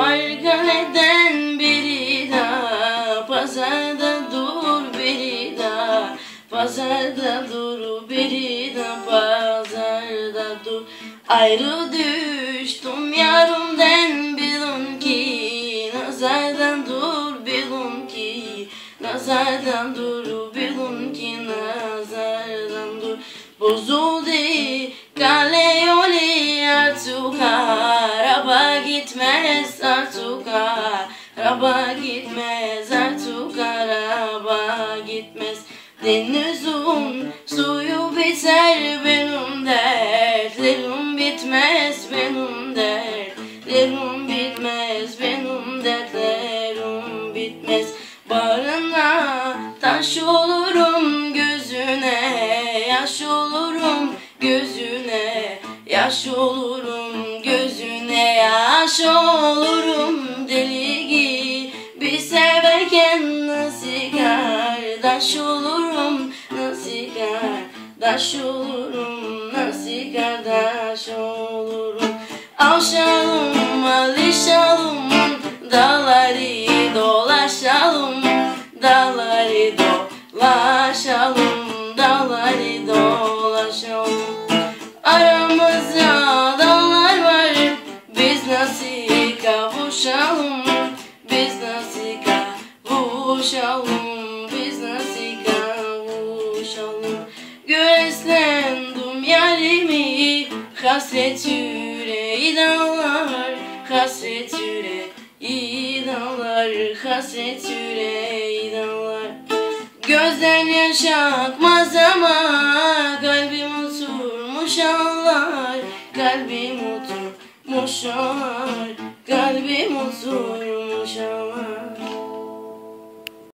Fark neden biri daha Pazarda dur biri daha Pazarda dur biri daha Pazarda dur. Ayrı düştüm yarımdan bilin ki Nazardan dur bilin ki. Nazardan dur bilin ki Nazardan dur. Bozuldu kale yolu artık gitmez artık Araba gitmez. Artık Araba gitmez. Denizin suyu biter benim dertlerim bitmez benim dertlerim bitmez. Benim dertlerim bitmez. Barına taş olurum gözüne yaş olurum gözüne yaş olurum yaş olurum deli gibi severken nasıl kardeş olurum nasıl kardeş olurum nasıl kardeş olurum. Avşalım alışalım dağları dolaşalım dağları dolaşalım dağları dolaşalım. Aramızda kavuşalım biz nasıl kavuşalım biz nasıl kavuşalım Göğüslendim yarimi hasret yüreği dağlar hasret yüreği dağlar hasret yüreği dağlar. Gözden yaş akmaz ama kalbim oturmuş ağlar Kalbim oturmuş Boşa kalbim oturmuş ama